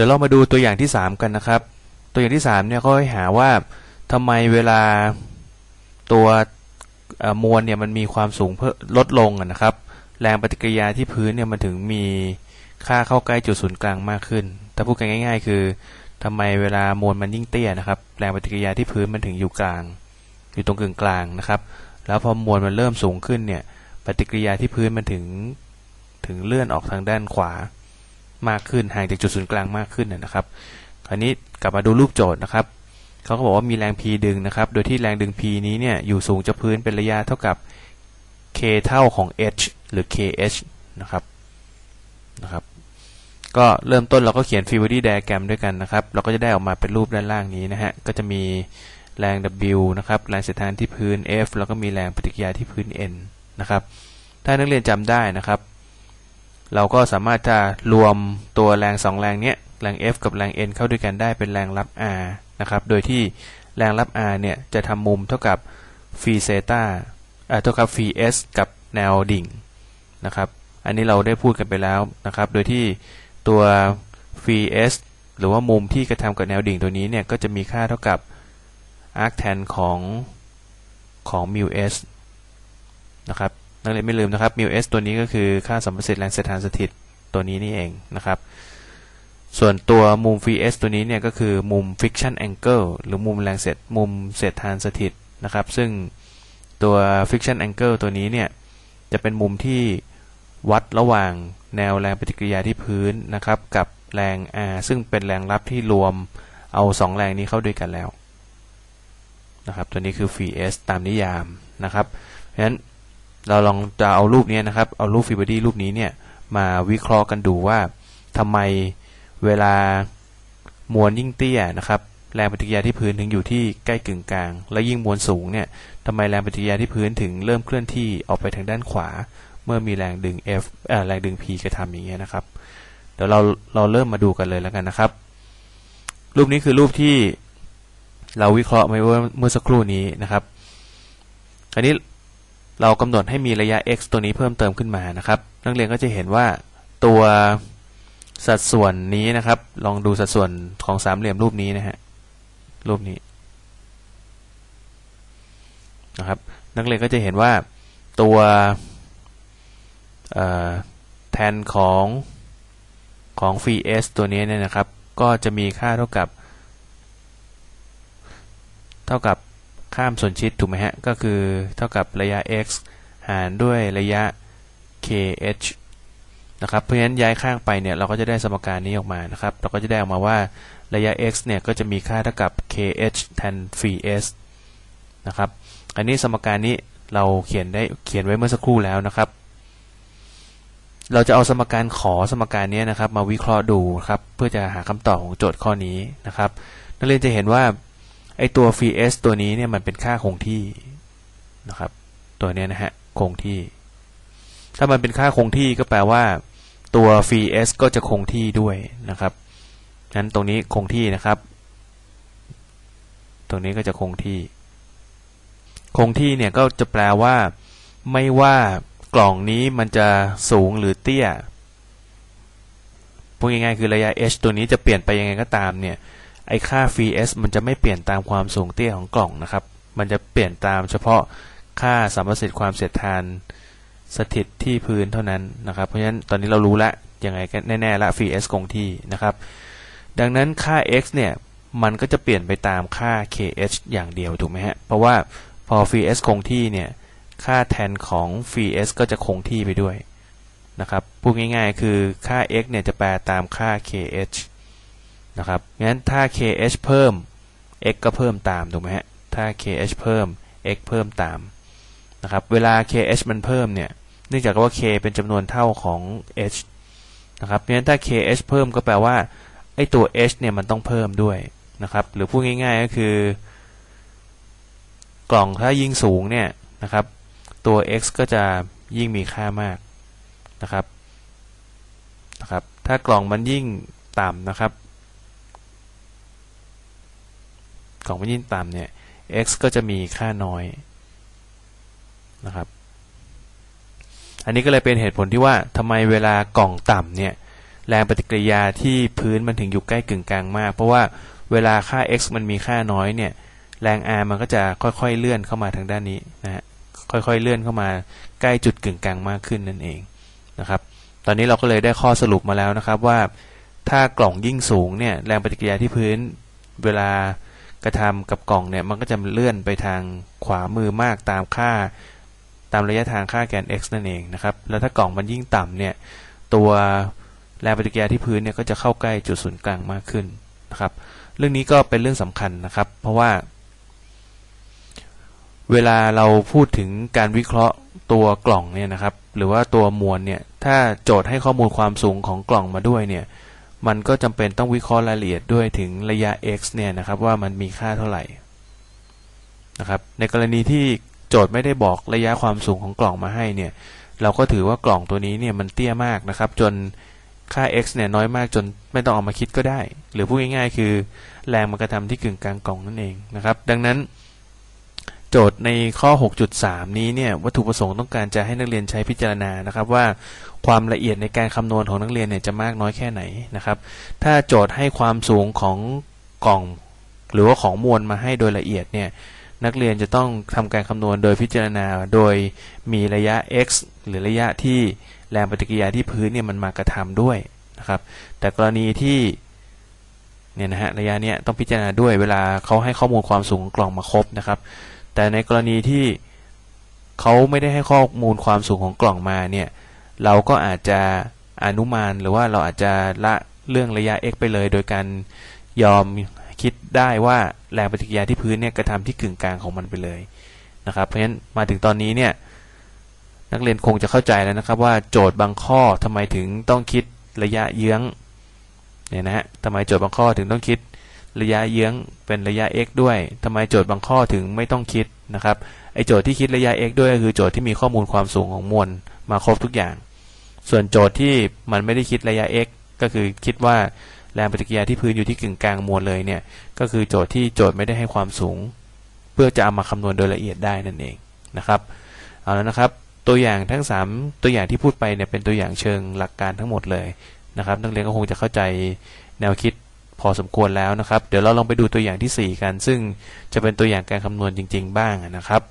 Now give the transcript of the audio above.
ดี๋ยวเรามาดูตัวอย่างที่สามกันนะครับ ตัวอย่างที่สามเนี่ยเขาให้หาว่าทำไมเวลาตัวมวลเนี่ยมันมีความสูงเพิ่มลดลงนะครับ แรงปฏิกิริยาที่พื้นเนี่ยมันถึงมีค่าเข้าใกล้จุดศูนย์กลางมากขึ้น ถ้าพูดกันง่าย ๆ คือทำไมเวลามวลมันยิ่งเตี้ยนะครับ แรงปฏิกิริยาที่พื้นมันถึงอยู่กลาง อยู่ตรงกึ่งกลางนะครับ แล้วพอมวลมันเริ่มสูงขึ้นเนี่ย ปฏิกิริยาที่พื้นมันถึงถึงเลื่อนออกทางด้านขวา มากขึ้นห่างจากจุดศูนย์กลางมากขึ้นนะครับ คราวนี้กลับมาดูรูปโจทย์นะครับเขาก็บอกว่ามีแรง P ดึงนะครับ โดยที่แรงดึง P นี้เนี่ยอยู่สูงจากพื้นเป็นระยะเท่ากับ K เท่าของ H หรือ KH นะครับนะครับ ก็เริ่มต้นเราก็เขียน free body diagram ด้วยกันนะครับ เราก็จะได้ออกมาเป็นรูปด้านล่างนี้นะฮะ ก็จะมีแรง W นะครับ แรงเสียดทานที่พื้น F แล้วก็มีแรงปฏิกิริยาที่พื้น N นะครับ ถ้านักเรียนจำได้นะครับ เราก็สามารถจะรวมตัวแรง 2 แรงเนี้ยแรง F กับแรง N เข้าด้วยกันได้เป็นแรงรับ R นะครับ โดยที่แรงรับ R เนี่ยจะทำมุมเท่ากับฟีเซตาเอ่อเท่ากับฟรี S กับแนวดิ่งนะครับ อันนี้เราได้พูดกันไปแล้วนะครับ โดยที่ตัวฟรี S หรือว่ามุมที่กระทำกับแนวดิ่งตัวนี้เนี่ยก็จะมีค่าเท่ากับ arctan ของของ mu s นะครับ นักเรียนไม่ลืมนะครับ mu s ตัวนี้ก็คือค่าสัมประสิทธิ์แรงเสียดทานสถิตตัวนี้นี่เองนะครับส่วนตัวมุม Vs ตัวนี้เนี่ยก็คือมุม friction angle หรือมุมแรงเสียดมุมเสียดทานสถิตนะครับ ซึ่งตัว friction angle ตัวนี้เนี่ยจะเป็นมุมที่วัดระหว่างแนวแรงปฏิกิริยาที่พื้นนะครับ กับแรง R ซึ่งเป็นแรงรับที่รวมเอา 2 แรงนี้เข้าด้วยกันแล้วนะครับ ตัวนี้คือ Vs ตามนิยามนะครับเพราะฉะนั้น เราลองจะเอารูปนี้นะครับ เอารูป free body รูปนี้เนี่ยมาวิเคราะห์กันดูว่าทำไมเวลามวลยิ่งเตี้ยนะครับแรงปฏิกิริยาที่พื้นถึงอยู่ที่ใกล้กึ่งกลาง และยิ่งมวลสูงเนี่ยทำไมแรงปฏิกิริยาที่พื้นถึงเริ่มเคลื่อนที่ออกไปทางด้านขวา เมื่อมีแรงดึง F เอ่อแรงดึง P กระทำอย่างเงี้ยนะครับ เดี๋ยวเราเราเริ่มมาดูกันเลยแล้วกันนะครับ รูปนี้คือรูปที่เราวิเคราะห์ไปเมื่อสักครู่นี้นะครับคราวนี้ เรากำหนดให้มีระยะ x ตัวนี้เพิ่มเติมขึ้นมานะครับ นักเรียนก็จะเห็นว่าตัวสัดส่วนนี้นะครับ ลองดูสัดส่วนของสามเหลี่ยมรูปนี้นะฮะรูปนี้นะครับนักเรียนก็จะเห็นว่าตัวแทนของของ phi s ตัวนี้เนี่ยนะครับ ก็จะมีค่าเท่ากับ เท่ากับ ข้ามส่วนชิดถูกไหมฮะ ก็คือเท่ากับระยะ x หารด้วยระยะ kh นะครับ เพราะฉะนั้นย้ายข้างไปเนี่ยเราก็จะได้สมการนี้ออกมานะครับ เราก็จะได้ออกมาว่าระยะ x เนี่ยก็จะมีค่าเท่ากับ kh แทน phi s นะครับ อันนี้สมการนี้เราเขียนได้เขียนไว้เมื่อสักครู่แล้วนะครับ เราจะเอาสมการขอสมการนี้นะครับ มาวิเคราะห์ดูครับ เพื่อจะหาคำตอบของโจทย์ข้อนี้นะครับ นักเรียนจะเห็นว่า ไอตัว phi s ตัวนี้เนี่ยมันเป็นค่าคงที่นะครับ ตัวนี้นะฮะคงที่ ถ้ามันเป็นค่าคงที่ก็แปลว่า ตัว phi s ก็จะคงที่ด้วยนะครับนั้นตรงนี้คงที่นะครับ ตรงนี้ก็จะคงที่ คงที่เนี่ยก็จะแปลว่า ไม่ว่ากล่องนี้มันจะสูงหรือเตี้ยพูดง่ายๆคือระยะ h ตัวนี้จะเปลี่ยนไปยังไงก็ตามเนี่ย ไอค่า phi s มันจะไม่เปลี่ยนตามความสูงเตี้ยของกล่องนะครับ มันจะเปลี่ยนตามเฉพาะค่าสัมประสิทธิ์ความเสียดทานสถิตที่พื้นเท่านั้นนะครับ เพราะฉะนั้นตอนนี้เรารู้แล้วยังไงกันแน่ๆละ phi s คงที่นะครับ ดังนั้นค่า x เนี่ยมันก็จะเปลี่ยนไปตามค่า kh อย่างเดียวถูกไหมฮะ เพราะว่าพอ phi s คงที่เนี่ยค่าแทนของ phi s ก็จะคงที่ไปด้วยนะครับ พูดง่ายๆ คือค่า x เนี่ยจะแปลตามค่า kh นะครับงั้นถ้า kh เพิ่ม x ก็เพิ่มตามถูกไหมฮะถ้า kh เพิ่ม x เพิ่มตามนะครับเวลา kh มันเพิ่มเนี่ยเนื่องจากว่า k เป็นจำนวนเท่าของ h นะครับเพราะฉะนั้นถ้า kh เพิ่มก็แปลว่าไอตัว h เนี่ยมันต้องเพิ่มด้วยนะครับหรือพูดง่ายๆก็คือ กล่องถ้ายิ่งสูงเนี่ยนะครับตัว x ก็จะยิ่งมีค่ามากนะครับนะครับ ถ้ากล่องมันยิ่งต่ำนะครับ กล่องมันยิ่งต่ำเนี่ย x ก็จะมีค่าน้อยนะครับ อันนี้ก็เลยเป็นเหตุผลที่ว่าทำไมเวลากล่องต่ำเนี่ยแรงปฏิกิริยาที่พื้นมันถึงอยู่ใกล้กึ่งกลางมาก เพราะว่าเวลาค่า x มันมีค่าน้อยเนี่ยแรง r มันก็จะค่อยๆเลื่อนเข้ามาทางด้านนี้นะฮะค่อยๆเลื่อนเข้ามาใกล้จุดกึ่งกลางมากขึ้นนั่นเองนะครับ ตอนนี้เราก็เลยได้ข้อสรุปมาแล้วนะครับว่า ถ้ากล่องยิ่งสูงเนี่ยแรงปฏิกิริยาที่พื้นเวลา กระทำกับกล่องเนี่ยมันก็จะเลื่อนไปทางขวามือมากตามค่า ตามระยะทางค่าแกน x นั่นเองนะครับ แล้วถ้ากล่องมันยิ่งต่ำเนี่ยตัวแรงปฏิกิริยาที่พื้นเนี่ยก็จะเข้าใกล้จุดศูนย์กลางมากขึ้นนะครับ เรื่องนี้ก็เป็นเรื่องสำคัญนะครับ เพราะว่า เวลาเราพูดถึงการวิเคราะห์ตัวกล่องเนี่ยนะครับ หรือว่าตัวมวลเนี่ยถ้าโจทย์ให้ข้อมูลความสูงของกล่องมาด้วยเนี่ย มันก็จำเป็นต้องวิเคราะห์รายละเอียดด้วยถึงระยะ x เนี่ยนะครับว่ามันมีค่าเท่าไหร่นะครับในกรณีที่โจทย์ไม่ได้บอกระยะความสูงของกล่องมาให้เนี่ยเราก็ถือว่ากล่องตัวนี้เนี่ยมันเตี้ยมากนะครับ จนค่า x เนี่ยน้อยมากจนไม่ต้องเอามาคิดก็ได้ หรือพูดง่ายๆ คือแรงมันกระทำที่กึ่งกลางกล่องนั่นเองนะครับ ดังนั้น โจทย์ในข้อ 6.3 นี้เนี่ยวัตถุประสงค์ต้องการจะให้นักเรียนใช้พิจารณานะครับว่าความละเอียดในการคำนวณของนักเรียนเนี่ยจะมากน้อยแค่ไหนนะครับ ถ้าโจทย์ให้ความสูงของกล่อง หรือว่าของมวลมาให้โดยละเอียดเนี่ยนักเรียนจะต้องทำการคำนวณโดยพิจารณาโดยมีระยะ x หรือระยะที่แรงปฏิกิริยาที่พื้นเนี่ยมันมากระทำด้วยนะครับแต่กรณีที่เนี่ยนะฮะระยะเนี้ยต้องพิจารณาด้วยเวลาเขาให้ข้อมูลความสูงของกล่องมาครบนะครับ แต่ในกรณีที่เขาไม่ได้ให้ข้อมูลความสูงของกล่องมาเนี่ย เราก็อาจจะอนุมานหรือว่าเราอาจจะละเรื่องระยะ x ไปเลย โดยการยอมคิดได้ว่าแรงปฏิกิริยาที่พื้นเนี่ยกระทำที่กึ่งกลางของมันไปเลยนะครับ เพราะฉะนั้นมาถึงตอนนี้เนี่ยนักเรียนคงจะเข้าใจแล้วนะครับว่าโจทย์บางข้อทำไมถึงต้องคิดระยะเยื้องเนี่ยนะฮะทำไมโจทย์บางข้อถึงต้องคิด ระยะเยื้องเป็นระยะ x ด้วยทำไมโจทย์บางข้อถึงไม่ต้องคิดนะครับไอโจทย์ที่คิดระยะ x ด้วยก็คือโจทย์ที่มีข้อมูลความสูงของมวลมาครบทุกอย่าง ส่วนโจทย์ที่มันไม่ได้คิดระยะ x ก็คือคิดว่าแรงปฏิกิริยาที่พื้นอยู่ที่กึ่งกลางมวลเลยเนี่ยก็คือโจทย์ที่โจทย์ไม่ได้ให้ความสูง เพื่อจะเอามาคำนวณโดยละเอียดได้นั่นเองนะครับเอาแล้วนะครับตัวอย่างทั้ง 3 ตัวอย่างที่พูดไปเนี่ยเป็นตัวอย่างเชิงหลักการทั้งหมดเลยนะครับนักเรียนก็คงจะเข้าใจแนวคิด พอสมควรแล้วนะครับ เดี๋ยวเราลองไปดูตัวอย่างที่ 4 กัน ซึ่งจะเป็นตัวอย่างการคำนวณจริง ๆ บ้างนะครับ